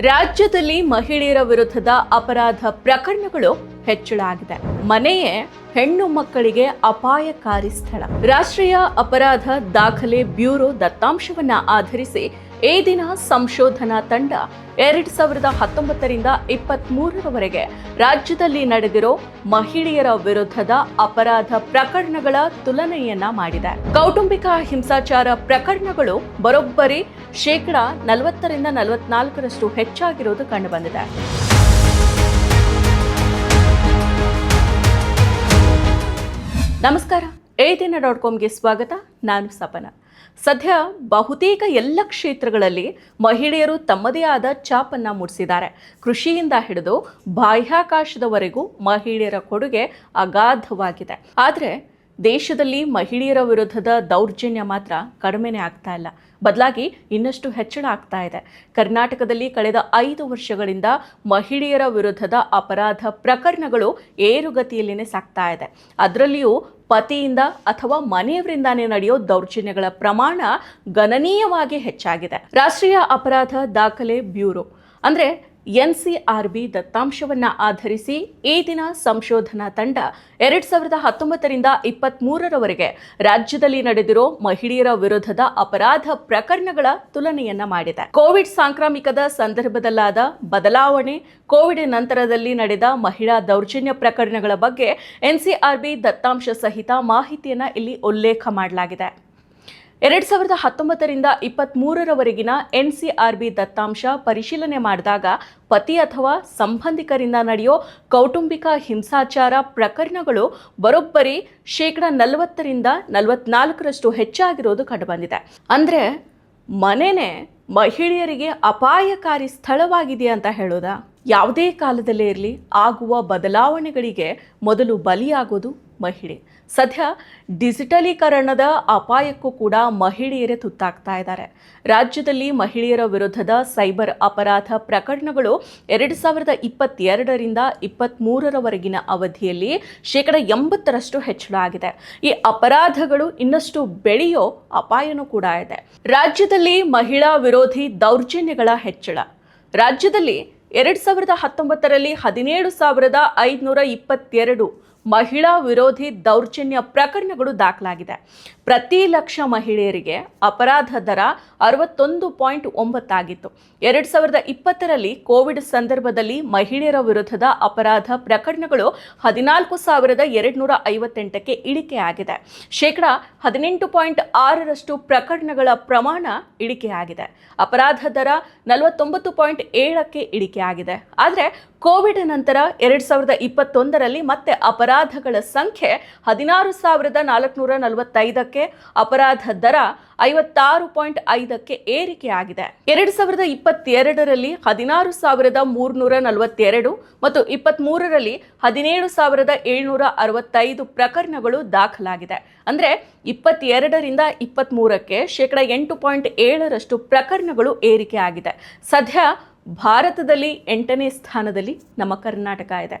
ರಾಜ್ಯದಲ್ಲಿ ಮಹಿಳೆಯರ ವಿರುದ್ಧದ ಅಪರಾಧ ಪ್ರಕರಣಗಳು ಹೆಚ್ಚಳ ಆಗಿದೆ. ಮನೆಯೇ ಹೆಣ್ಣು ಮಕ್ಕಳಿಗೆ ಅಪಾಯಕಾರಿ ಸ್ಥಳ. ರಾಷ್ಟ್ರೀಯ ಅಪರಾಧ ದಾಖಲೆ ಬ್ಯೂರೋ ದತ್ತಾಂಶವನ್ನ ಆಧರಿಸಿ ಈ ದಿನ ಸಂಶೋಧನಾ ತಂಡ ಎರಡ್ ಸಾವಿರದ ಹತ್ತೊಂಬತ್ತರಿಂದ ಇಪ್ಪತ್ತ್ ಮೂರರವರೆಗೆ ರಾಜ್ಯದಲ್ಲಿ ನಡೆದಿರೋ ಮಹಿಳೆಯರ ವಿರುದ್ಧದ ಅಪರಾಧ ಪ್ರಕರಣಗಳ ತುಲನೆಯನ್ನ ಮಾಡಿದೆ. ಕೌಟುಂಬಿಕ ಹಿಂಸಾಚಾರ ಪ್ರಕರಣಗಳು ಬರೋಬ್ಬರಿ ಶೇಕಡ ನಲವತ್ತರಿಂದ ನಲವತ್ನಾಲ್ಕರಷ್ಟು ಹೆಚ್ಚಾಗಿರೋದು ಕಂಡುಬಂದಿದೆ. ನಮಸ್ಕಾರ ಏ ದಿನ ಡಾಟ್ ಕಾಮ್ಗೆ ಸ್ವಾಗತ. ನಾನು ಸಪನ. ಸದ್ಯ ಬಹುತೇಕ ಎಲ್ಲ ಕ್ಷೇತ್ರಗಳಲ್ಲಿ ಮಹಿಳೆಯರು ತಮ್ಮದೇ ಆದ ಛಾಪನ್ನು ಮೂಡಿಸಿದ್ದಾರೆ. ಕೃಷಿಯಿಂದ ಹಿಡಿದು ಬಾಹ್ಯಾಕಾಶದವರೆಗೂ ಮಹಿಳೆಯರ ಕೊಡುಗೆ ಅಗಾಧವಾಗಿದೆ. ಆದರೆ ದೇಶದಲ್ಲಿ ಮಹಿಳೆಯರ ವಿರುದ್ಧದ ದೌರ್ಜನ್ಯ ಮಾತ್ರ ಕಡಿಮೆನೇ ಆಗ್ತಾ ಇಲ್ಲ. ಬದಲಾಗಿ ಇನ್ನಷ್ಟು ಹೆಚ್ಚಳ ಆಗ್ತಾ ಇದೆ. ಕರ್ನಾಟಕದಲ್ಲಿ ಕಳೆದ ಐದು ವರ್ಷಗಳಿಂದ ಮಹಿಳೆಯರ ವಿರುದ್ಧದ ಅಪರಾಧ ಪ್ರಕರಣಗಳು ಏರುಗತಿಯಲ್ಲಿನೇ ಸಾಗ್ತಾ ಇದೆ. ಅದರಲ್ಲಿಯೂ ಪತಿಯಿಂದ ಅಥವಾ ಮನೆಯವರಿಂದಾನೇ ನಡೆಯೋ ದೌರ್ಜನ್ಯಗಳ ಪ್ರಮಾಣ ಗಣನೀಯವಾಗಿ ಹೆಚ್ಚಾಗಿದೆ. ರಾಷ್ಟ್ರೀಯ ಅಪರಾಧ ದಾಖಲೆ ಬ್ಯೂರೋ. ಅಂದ್ರೆ ಎನ್ ದತ್ತಾಂಶವನ್ನು ಆರ್ ಬಿ ದತ್ತಾಂಶವನ್ನ ಆಧರಿಸಿ ಈ ದಿನ ಸಂಶೋಧನಾ ತಂಡ ಎರಡ್ ಸಾವಿರದ ಹತ್ತೊಂಬತ್ತರಿಂದ ಇಪ್ಪತ್ತ್ ಮೂರರವರೆಗೆ ರಾಜ್ಯದಲ್ಲಿ ನಡೆದಿರೋ ಮಹಿಳೆಯರ ವಿರುದ್ಧದ ಅಪರಾಧ ಪ್ರಕರಣಗಳ ತುಲನೆಯನ್ನ ಮಾಡಿದೆ. ಕೋವಿಡ್ ಸಾಂಕ್ರಾಮಿಕದ ಸಂದರ್ಭದಲ್ಲಾದ ಬದಲಾವಣೆ, ಕೋವಿಡ್ ನಂತರದಲ್ಲಿ ನಡೆದ ಮಹಿಳಾ ದೌರ್ಜನ್ಯ ಪ್ರಕರಣಗಳ ಬಗ್ಗೆ ಎನ್ಸಿಆರ್ಬಿ ದತ್ತಾಂಶ ಸಹಿತ ಮಾಹಿತಿಯನ್ನ ಇಲ್ಲಿ ಉಲ್ಲೇಖ ಮಾಡಲಾಗಿದೆ. ಎರಡ್ ಸಾವಿರದ ಹತ್ತೊಂಬತ್ತರಿಂದ ಇಪ್ಪತ್ತ್ ಮೂರರವರೆಗಿನ ಎನ್ಸಿಆರ್ಬಿ ದತ್ತಾಂಶ ಪರಿಶೀಲನೆ ಮಾಡಿದಾಗ ಪತಿ ಅಥವಾ ಸಂಬಂಧಿಕರಿಂದ ನಡೆಯೋ ಕೌಟುಂಬಿಕ ಹಿಂಸಾಚಾರ ಪ್ರಕರಣಗಳು ಬರೋಬ್ಬರಿ ಶೇಕಡ ನಲವತ್ತರಿಂದ ನಲವತ್ನಾಲ್ಕರಷ್ಟು ಹೆಚ್ಚಾಗಿರೋದು ಕಂಡುಬಂದಿದೆ. ಅಂದರೆ ಮನೆನೇ ಮಹಿಳೆಯರಿಗೆ ಅಪಾಯಕಾರಿ ಸ್ಥಳವಾಗಿದೆ ಅಂತ ಹೇಳೋದಾ? ಯಾವುದೇ ಕಾಲದಲ್ಲೇ ಇರಲಿ, ಆಗುವ ಬದಲಾವಣೆಗಳಿಗೆ ಮೊದಲು ಬಲಿಯಾಗೋದು ಮಹಿಳೆ. ಸದ್ಯ ಡಿಜಿಟಲೀಕರಣದ ಅಪಾಯಕ್ಕೂ ಕೂಡ ಮಹಿಳೆಯರೇ ತುತ್ತಾಗ್ತಾ ಇದ್ದಾರೆ. ರಾಜ್ಯದಲ್ಲಿ ಮಹಿಳೆಯರ ವಿರುದ್ಧದ ಸೈಬರ್ ಅಪರಾಧ ಪ್ರಕರಣಗಳು ಎರಡು ಸಾವಿರದ ಇಪ್ಪತ್ತೆರಡರಿಂದ ಇಪ್ಪತ್ತ್ಮೂರರವರೆಗಿನ ಅವಧಿಯಲ್ಲಿ ಶೇಕಡ ಎಂಬತ್ತರಷ್ಟು ಹೆಚ್ಚಳ ಆಗಿದೆ. ಈ ಅಪರಾಧಗಳು ಇನ್ನಷ್ಟು ಬೆಳೆಯೋ ಅಪಾಯನೂ ಕೂಡ ಇದೆ. ರಾಜ್ಯದಲ್ಲಿ ಮಹಿಳಾ ವಿರೋಧಿ ದೌರ್ಜನ್ಯಗಳ ಹೆಚ್ಚಳ. ರಾಜ್ಯದಲ್ಲಿ ಎರಡು ಸಾವಿರದ ಹತ್ತೊಂಬತ್ತರಲ್ಲಿ ಹದಿನೇಳು ಸಾವಿರದ ಐದುನೂರ ಇಪ್ಪತ್ತೆರಡು ಮಹಿಳಾ ವಿರೋಧಿ ದೌರ್ಜನ್ಯ ಪ್ರಕರಣಗಳು ದಾಖಲಾಗಿದೆ. ಪ್ರತಿ ಲಕ್ಷ ಮಹಿಳೆಯರಿಗೆ ಅಪರಾಧ ದರ ಅರವತ್ತೊಂದು ಪಾಯಿಂಟ್ ಒಂಬತ್ತಾಗಿತ್ತು. ಎರಡು ಸಾವಿರದ ಇಪ್ಪತ್ತರಲ್ಲಿ ಕೋವಿಡ್ ಸಂದರ್ಭದಲ್ಲಿ ಮಹಿಳೆಯರ ವಿರುದ್ಧದ ಅಪರಾಧ ಪ್ರಕರಣಗಳು ಹದಿನಾಲ್ಕು ಸಾವಿರದ ಎರಡುನೂರ ಐವತ್ತೆಂಟಕ್ಕೆ ಇಳಿಕೆಯಾಗಿದೆ. ಶೇಕಡ ಹದಿನೆಂಟು ಪಾಯಿಂಟ್ ಆರರಷ್ಟು ಪ್ರಕರಣಗಳ ಪ್ರಮಾಣ ಇಳಿಕೆಯಾಗಿದೆ. ಅಪರಾಧ ದರ ನಲವತ್ತೊಂಬತ್ತು ಪಾಯಿಂಟ್ ಏಳಕ್ಕೆ ಇಳಿಕೆಯಾಗಿದೆ. ಆದರೆ ಕೋವಿಡ್ ನಂತರ ಎರಡು ಸಾವಿರದ ಇಪ್ಪತ್ತೊಂದರಲ್ಲಿ ಮತ್ತೆ ಅಪರಾಧಗಳ ಸಂಖ್ಯೆ ಹದಿನಾರು ಸಾವಿರದ ನಾಲ್ಕುನೂರ ನಲವತ್ತೈದಕ್ಕೆ, ಅಪರಾಧ ದರ ಐವತ್ತಾರು ಪಾಯಿಂಟ್ ಐದಕ್ಕೆ ಏರಿಕೆಯಾಗಿದೆ. ಎರಡು ಸಾವಿರದ ಇಪ್ಪತ್ತೆರಡರಲ್ಲಿ ಹದಿನಾರು ಸಾವಿರದ ಮೂರ್ನೂರ ನಲವತ್ತೆರಡು ಮತ್ತು ಇಪ್ಪತ್ತ್ಮೂರರಲ್ಲಿ ಹದಿನೇಳು ಸಾವಿರದ ಏಳ್ನೂರ ಅರವತ್ತೈದು ಪ್ರಕರಣಗಳು ದಾಖಲಾಗಿದೆ. ಅಂದರೆ ಇಪ್ಪತ್ತೆರಡರಿಂದ ಇಪ್ಪತ್ತ್ಮೂರಕ್ಕೆ ಶೇಕಡ ಎಂಟು ಪಾಯಿಂಟ್ ಏಳರಷ್ಟು ಪ್ರಕರಣಗಳು ಏರಿಕೆಯಾಗಿದೆ. ಸದ್ಯ ಭಾರತದಲ್ಲಿ ಎಂಟನೇ ಸ್ಥಾನದಲ್ಲಿ ನಮ್ಮ ಕರ್ನಾಟಕ ಇದೆ.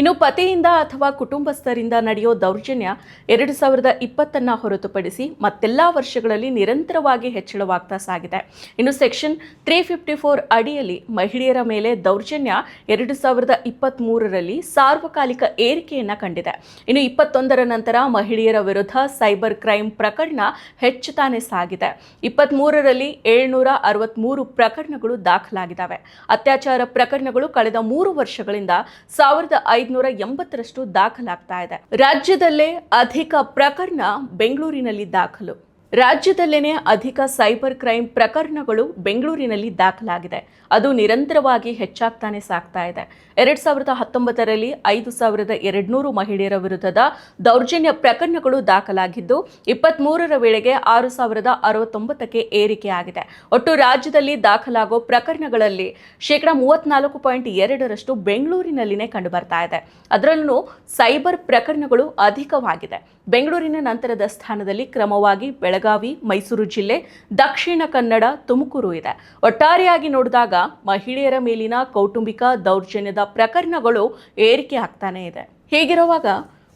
ಇನ್ನು ಪತಿಯಿಂದ ಅಥವಾ ಕುಟುಂಬಸ್ಥರಿಂದ ನಡೆಯೋ ದೌರ್ಜನ್ಯ ಎರಡು ಸಾವಿರದ ಇಪ್ಪತ್ತನ್ನು ಹೊರತುಪಡಿಸಿ ಮತ್ತೆಲ್ಲ ವರ್ಷಗಳಲ್ಲಿ ನಿರಂತರವಾಗಿ ಹೆಚ್ಚಳವಾಗ್ತಾ ಸಾಗಿದೆ. ಇನ್ನು ಸೆಕ್ಷನ್ ತ್ರೀ ಫಿಫ್ಟಿ ಫೋರ್ ಅಡಿಯಲ್ಲಿ ಮಹಿಳೆಯರ ಮೇಲೆ ದೌರ್ಜನ್ಯ ಎರಡು ಸಾವಿರದ ಇಪ್ಪತ್ತ್ ಮೂರರಲ್ಲಿ ಸಾರ್ವಕಾಲಿಕ ಏರಿಕೆಯನ್ನು ಕಂಡಿದೆ. ಇನ್ನು ಇಪ್ಪತ್ತೊಂದರ ನಂತರ ಮಹಿಳೆಯರ ವಿರುದ್ಧ ಸೈಬರ್ ಕ್ರೈಮ್ ಪ್ರಕರಣ ಹೆಚ್ಚುತ್ತಾನೆ ಸಾಗಿದೆ. ಇಪ್ಪತ್ತ್ ಮೂರರಲ್ಲಿ ಏಳ್ನೂರ ಅರವತ್ತ್ಮೂರು ಪ್ರಕರಣಗಳು ದಾಖಲಾಗಿದ್ದಾವೆ. ಅತ್ಯಾಚಾರ ಪ್ರಕರಣಗಳು ಕಳೆದ ಮೂರು ವರ್ಷಗಳಿಂದ ಸಾವಿರದ ಐದುನೂರ ಎಂಬತ್ತರಷ್ಟು ದಾಖಲಾಗ್ತಾ ಇದೆ. ರಾಜ್ಯದಲ್ಲೇ ಅಧಿಕ ಪ್ರಕರಣ ಬೆಂಗಳೂರಿನಲ್ಲಿ ದಾಖಲು. ರಾಜ್ಯದಲ್ಲೇನೆ ಅಧಿಕ ಸೈಬರ್ ಕ್ರೈಮ್ ಪ್ರಕರಣಗಳು ಬೆಂಗಳೂರಿನಲ್ಲಿ ದಾಖಲಾಗಿದೆ. ಅದು ನಿರಂತರವಾಗಿ ಹೆಚ್ಚಾಗ್ತಾನೆ ಸಾಗ್ತಾ ಇದೆ. ಎರಡ್ ಸಾವಿರದ ಹತ್ತೊಂಬತ್ತರಲ್ಲಿ ಐದು ಸಾವಿರದ ಎರಡ್ನೂರು ಮಹಿಳೆಯರ ವಿರುದ್ಧದ ದೌರ್ಜನ್ಯ ಪ್ರಕರಣಗಳು ದಾಖಲಾಗಿದ್ದು ಇಪ್ಪತ್ತ್ಮೂರರ ವೇಳೆಗೆ ಆರು ಸಾವಿರದ ಅರವತ್ತೊಂಬತ್ತಕ್ಕೆ ಏರಿಕೆಯಾಗಿದೆ ಒಟ್ಟು ರಾಜ್ಯದಲ್ಲಿ ದಾಖಲಾಗೋ ಪ್ರಕರಣಗಳಲ್ಲಿ ಶೇಕಡ ಮೂವತ್ನಾಲ್ಕು ಪಾಯಿಂಟ್ ಎರಡರಷ್ಟು ಬೆಂಗಳೂರಿನಲ್ಲಿನೇ ಕಂಡುಬರ್ತಾ ಇದೆ. ಅದರಲ್ಲೂ ಸೈಬರ್ ಪ್ರಕರಣಗಳು ಅಧಿಕವಾಗಿದೆ. ಬೆಂಗಳೂರಿನ ನಂತರದ ಸ್ಥಾನದಲ್ಲಿ ಕ್ರಮವಾಗಿ ಬೆಳಗಾವಿ, ಮೈಸೂರು ಜಿಲ್ಲೆ, ದಕ್ಷಿಣ ಕನ್ನಡ ತುಮಕೂರು ಇದೆ. ಒಟ್ಟಾರೆಯಾಗಿ ನೋಡಿದಾಗ ಮಹಿಳೆಯರ ಮೇಲಿನ ಕೌಟುಂಬಿಕ ದೌರ್ಜನ್ಯದ ಪ್ರಕರಣಗಳು ಏರಿಕೆ ಆಗ್ತಾನೇ ಇದೆ. ಹೀಗಿರುವಾಗ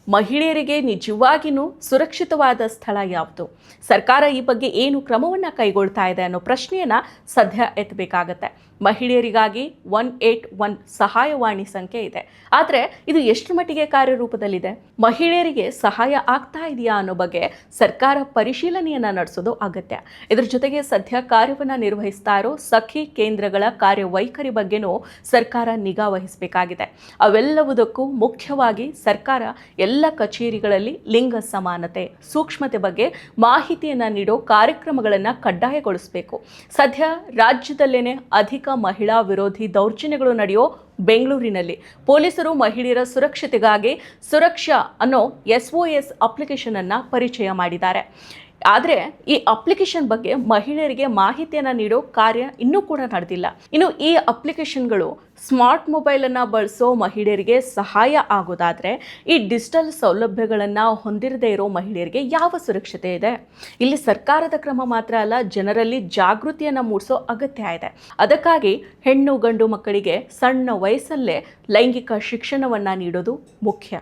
ಮಹಿಳೆಯರಿಗೆ ನಿಜವಾಗಿಯೂ ಸುರಕ್ಷಿತವಾದ ಸ್ಥಳ ಯಾವುದು? ಸರ್ಕಾರ ಈ ಬಗ್ಗೆ ಏನು ಕ್ರಮವನ್ನು ಕೈಗೊಳ್ತಾ ಇದೆ ಅನ್ನೋ ಪ್ರಶ್ನೆಯನ್ನು ಸದ್ಯ ಎತ್ತಬೇಕಾಗತ್ತೆ. ಮಹಿಳೆಯರಿಗಾಗಿ ಒನ್ ಏಟ್ ಒನ್ ಸಹಾಯವಾಣಿ ಸಂಖ್ಯೆ ಇದೆ. ಆದರೆ ಇದು ಎಷ್ಟು ಮಟ್ಟಿಗೆ ಕಾರ್ಯರೂಪದಲ್ಲಿದೆ? ಮಹಿಳೆಯರಿಗೆ ಸಹಾಯ ಆಗ್ತಾ ಇದೆಯಾ ಅನ್ನೋ ಬಗ್ಗೆ ಸರ್ಕಾರ ಪರಿಶೀಲನೆಯನ್ನು ನಡೆಸೋದು ಅಗತ್ಯ. ಇದರ ಜೊತೆಗೆ ಸದ್ಯ ಕಾರ್ಯವನ್ನು ನಿರ್ವಹಿಸ್ತಾ ಇರೋ ಸಖಿ ಕೇಂದ್ರಗಳ ಕಾರ್ಯವೈಖರಿ ಬಗ್ಗೆನೂ ಸರ್ಕಾರ ನಿಗಾ ವಹಿಸಬೇಕಾಗಿದೆ. ಅವೆಲ್ಲವುದಕ್ಕೂ ಮುಖ್ಯವಾಗಿ ಸರ್ಕಾರ ಎಲ್ಲ ಕಚೇರಿಗಳಲ್ಲಿ ಲಿಂಗ ಸಮಾನತೆ, ಸೂಕ್ಷ್ಮತೆ ಬಗ್ಗೆ ಮಾಹಿತಿಯನ್ನು ನೀಡೋ ಕಾರ್ಯಕ್ರಮಗಳನ್ನು ಕಡ್ಡಾಯಗೊಳಿಸಬೇಕು. ಸದ್ಯ ರಾಜ್ಯದಲ್ಲೇನೆ ಅಧಿಕ ಮಹಿಳಾ ವಿರೋಧಿ ದೌರ್ಜನ್ಯಗಳು ನಡೆಯೋ ಬೆಂಗಳೂರಿನಲ್ಲಿ. ಪೊಲೀಸರು ಮಹಿಳೆಯರ ಸುರಕ್ಷತೆಗಾಗಿ ಸುರಕ್ಷಾ ಅನ್ನೋ ಎಸ್ ಅಪ್ಲಿಕೇಶನ್ ಅನ್ನ ಪರಿಚಯ ಮಾಡಿದ್ದಾರೆ. ಆದರೆ ಈ ಅಪ್ಲಿಕೇಶನ್ ಬಗ್ಗೆ ಮಹಿಳೆಯರಿಗೆ ಮಾಹಿತಿಯನ್ನು ನೀಡೋ ಕಾರ್ಯ ಇನ್ನೂ ಕೂಡ ನಡೆದಿಲ್ಲ. ಇನ್ನು ಈ ಅಪ್ಲಿಕೇಶನ್ಗಳು ಸ್ಮಾರ್ಟ್ ಮೊಬೈಲನ್ನು ಬಳಸೋ ಮಹಿಳೆಯರಿಗೆ ಸಹಾಯ ಆಗೋದಾದರೆ ಈ ಡಿಜಿಟಲ್ ಸೌಲಭ್ಯಗಳನ್ನು ಹೊಂದಿರದೇ ಇರೋ ಮಹಿಳೆಯರಿಗೆ ಯಾವ ಸುರಕ್ಷತೆ ಇದೆ? ಇಲ್ಲಿ ಸರ್ಕಾರದ ಕ್ರಮ ಮಾತ್ರ ಅಲ್ಲ, ಜನರಲ್ಲಿ ಜಾಗೃತಿಯನ್ನು ಮೂಡಿಸೋ ಅಗತ್ಯ ಇದೆ. ಅದಕ್ಕಾಗಿ ಹೆಣ್ಣು ಗಂಡು ಮಕ್ಕಳಿಗೆ ಸಣ್ಣ ವಯಸ್ಸಲ್ಲೇ ಲೈಂಗಿಕ ಶಿಕ್ಷಣವನ್ನು ನೀಡೋದು ಮುಖ್ಯ.